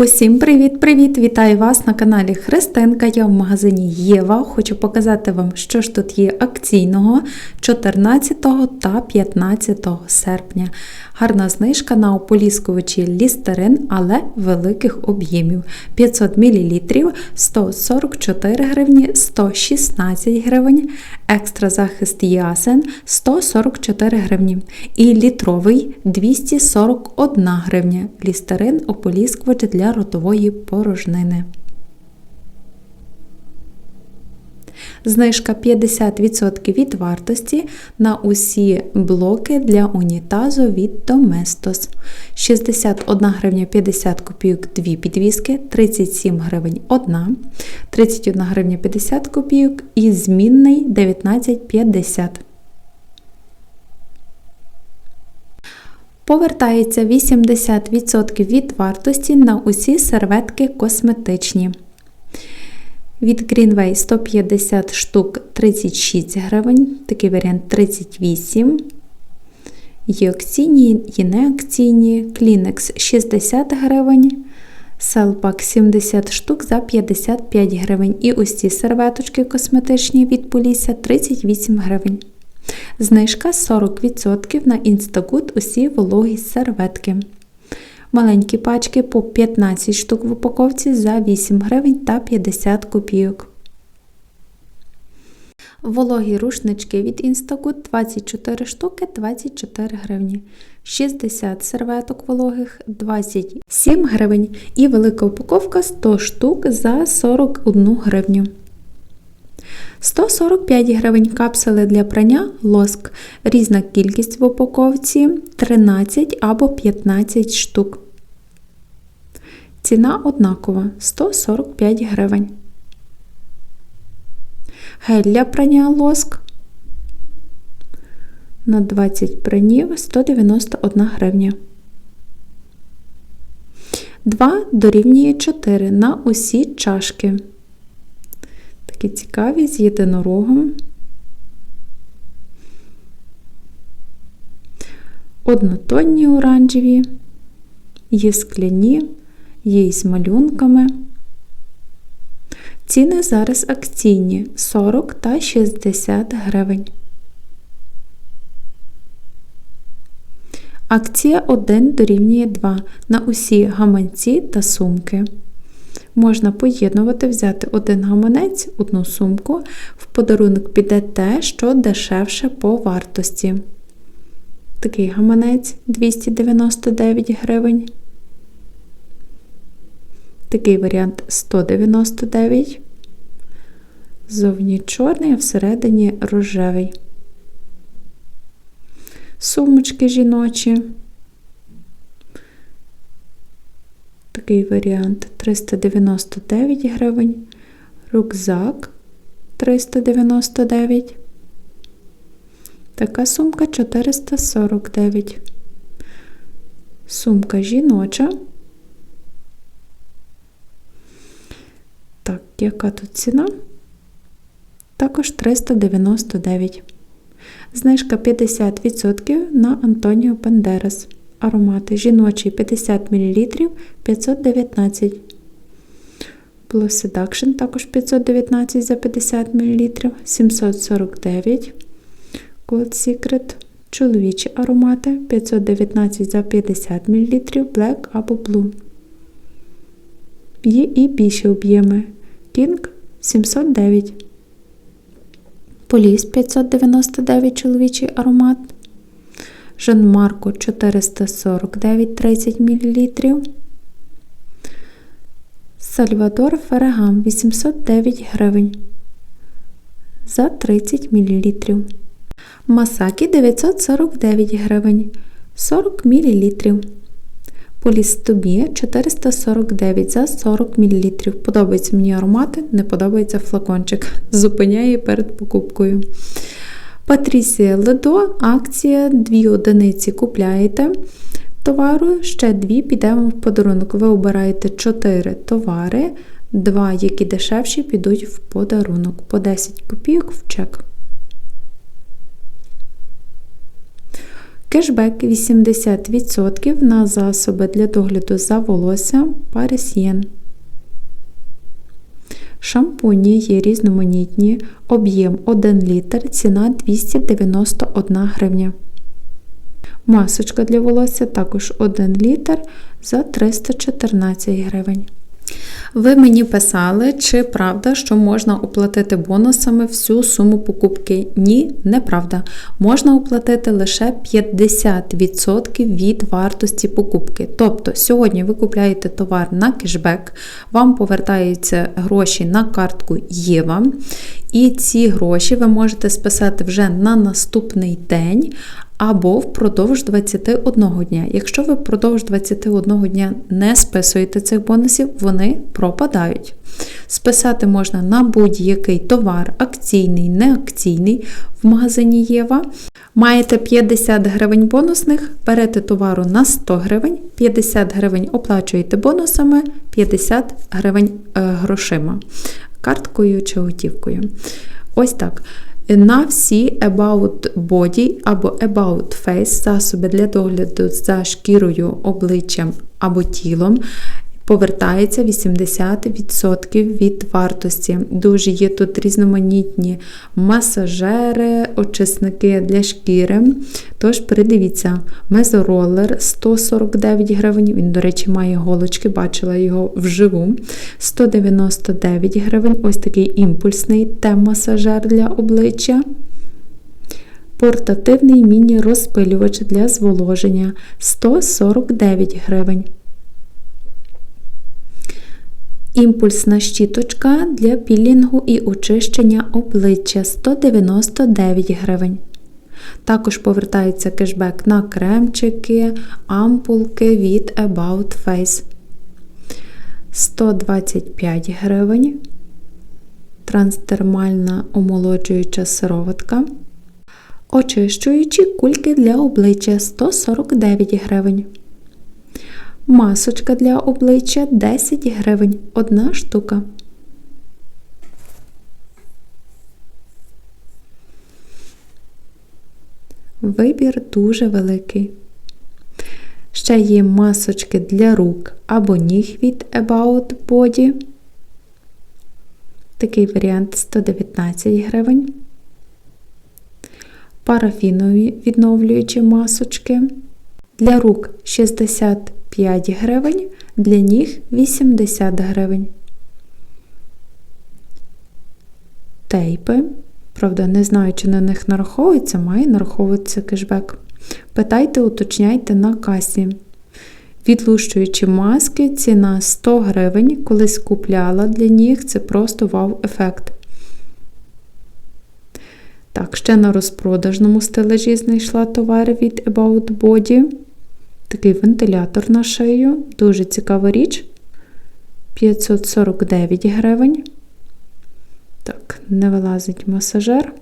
Усім привіт-привіт! Вітаю вас на каналі Христинка. Я в магазині Єва. Хочу показати вам, що ж тут є акційного 14 та 15 серпня. Гарна знижка на ополіскувачі лістерин, але великих об'ємів 500 мл 144 гривні 116 гривень, екстра захист ясен 144 гривні і літровий 241 гривня. Лістерин ополіскувач для ротової порожнини. Знижка 50% від вартості на усі блоки для унітазу від Domestos. 61 гривня 50 копійок 2 підвіски, 37 гривень 1, 31 гривня 50 копійок і змінний 19,50. Повертається 80% від вартості на усі серветки косметичні. Від Greenway 150 штук 36 гривень, такий варіант 38. Є акційні, є неакційні. Kleenex 60 гривень. Селпак 70 штук за 55 гривень. І ці серветочки косметичні від Полісся 38 гривень. Знижка 40% на Instagood усі вологі серветки. Маленькі пачки по 15 штук в упаковці за 8 гривень та 50 копійок. Вологі рушнички від Instagood 24 штуки 24 гривні. 60 серветок вологих 27 гривень. І велика упаковка 100 штук за 41 гривню. 145 гривень капсули для прання лоск. Різна кількість в упаковці 13 або 15 штук. Ціна однакова 145 гривень. Гель для прання лоск на 20 пранів 191 гривня. 2 дорівнює 4 на усі чашки. Такі цікаві з єдинорогом. Однотонні оранжеві, є скляні, є із малюнками. Ціни зараз акційні 40 та 60 гривень. Акція 1 дорівнює 2 на усі гаманці та сумки. Можна поєднувати, взяти один гаманець, одну сумку. В подарунок піде те, що дешевше по вартості. Такий гаманець 299 гривень. Такий варіант 199. Зовні чорний, а всередині рожевий. Сумочки жіночі. Такий варіант 399 гривень. Рюкзак 399. Така сумка 449. Сумка жіноча. Так, яка тут ціна? Також 399. Знижка 50% на Антоніо Бандерас. Аромати жіночий 50 мл 519. Plus Seduction також 519 за 50 мл 749. Gold Secret. Чоловічі аромати 519 за 50 мл Black або Blue. Є і більші об'єми. King 709. Поліс 599 чоловічий аромат. Жан Марко 449 30 мл. Сальвадор Ферегам 809 гривень за 30 мл. Масакі 949 гривень 40 мл. Полістомія 449 за 40 мл. Подобаються мені аромати, не подобається флакончик. Зупиняє перед покупкою. Патрісія Ледо, акція 2 одиниці купляєте товару, ще 2 підемо в подарунок. Ви обираєте 4 товари, 2, які дешевші, підуть в подарунок. По 10 копійок в чек. Кешбек 80% на засоби для догляду за Paris Yen. Шампуні є різноманітні, об'єм 1 літр, ціна 291 гривня. Масочка для волосся також 1 літр за 314 гривень. Ви мені писали, чи правда, що можна оплатити бонусами всю суму покупки? Ні, неправда. Можна оплатити лише 50% від вартості покупки. Тобто, сьогодні ви купляєте товар на кешбек, вам повертаються гроші на картку Єва, і ці гроші ви можете списати вже на наступний день або впродовж 21 дня. Якщо ви впродовж 21 дня не списуєте цих бонусів, вони пропадають. Списати можна на будь-який товар, акційний, неакційний в магазині Єва. Маєте 50 гривень бонусних, берете товару на 100 гривень, 50 гривень оплачуєте бонусами, 50 гривень е, грошима, карткою чи готівкою. Ось так. На всі About Body або About Face засоби для догляду за шкірою, обличчям або тілом повертається 80% від вартості. Дуже є тут різноманітні масажери, очисники для шкіри. Тож, придивіться, мезоролер 149 гривень. Він, до речі, має голочки, бачила його вживу. 199 гривень. Ось такий імпульсний тем-масажер для обличчя. Портативний міні-розпилювач для зволоження 149 гривень. Імпульсна щіточка для пілінгу і очищення обличчя 199 гривень. Також повертається кешбек на кремчики, ампулки від About Face 125 гривень. Транстермальна омолоджуюча сироватка. Очищуючі кульки для обличчя 149 гривень. Масочка для обличчя 10 гривень. Одна штука. Вибір дуже великий. Ще є масочки для рук або ніг від About Body. Такий варіант 119 гривень. Парафінові відновлюючі масочки. Для рук 60 5 гривень, для ніг 80 гривень. Тейпи. Правда, не знаю, чи на них нараховується, має нараховуватися кешбек. Питайте, уточняйте на касі. Відлущуючи маски, ціна 100 гривень, колись купляла для ніг, це просто вау-ефект. Так, ще на розпродажному стележі знайшла товари від About Body такий вентилятор на шию, дуже цікава річ. 549 гривень. Так, не вилазить масажер.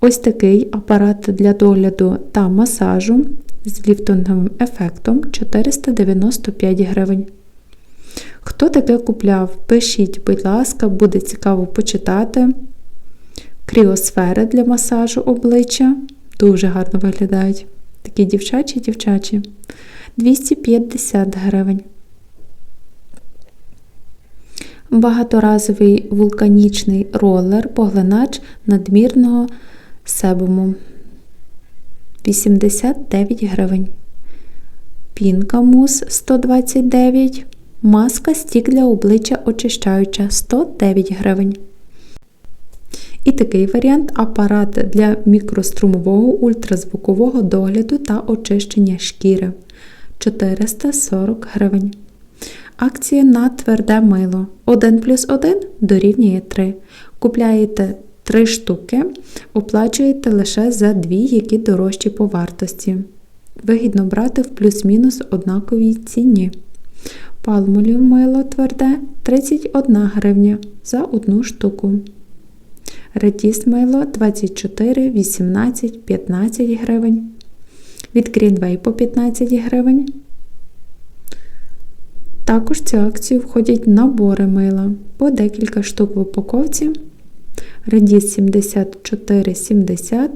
Ось такий апарат для догляду та масажу з ліфтинговим ефектом 495 гривень. Хто таке купляв? Пишіть, будь ласка, буде цікаво почитати. Кріосфери для масажу обличчя дуже гарно виглядають. Такі дівчачі-дівчачі. 250 гривень. Багаторазовий вулканічний ролер, поглинач надмірного себуму 89 гривень. Пінка мус 129 Маска стік для обличчя очищаюча 109 гривень. І такий варіант апарат для мікрострумового ультразвукового догляду та очищення шкіри 440 гривень. Акція на тверде мило 1 плюс 1 дорівнює 3. Купляєте 3 штуки, оплачуєте лише за 2, які дорожчі по вартості. Вигідно брати в плюс-мінус однаковій ціні. Палмолів мило тверде 31 гривня за одну штуку. Редіс мило 24, 18, 15 гривень. Від Greenway по 15 гривень. Також в цю акцію входять набори мила по декілька штук в упаковці. Редіс 74,70,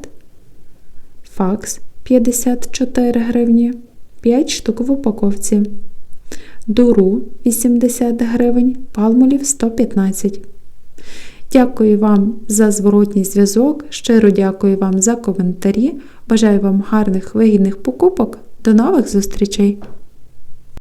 факс 54 гривні, 5 штук в упаковці. Дуру 80 гривень, палмолів 115. Дякую вам за зворотній зв'язок. Щиро дякую вам за коментарі. Бажаю вам гарних вигідних покупок. До нових зустрічей!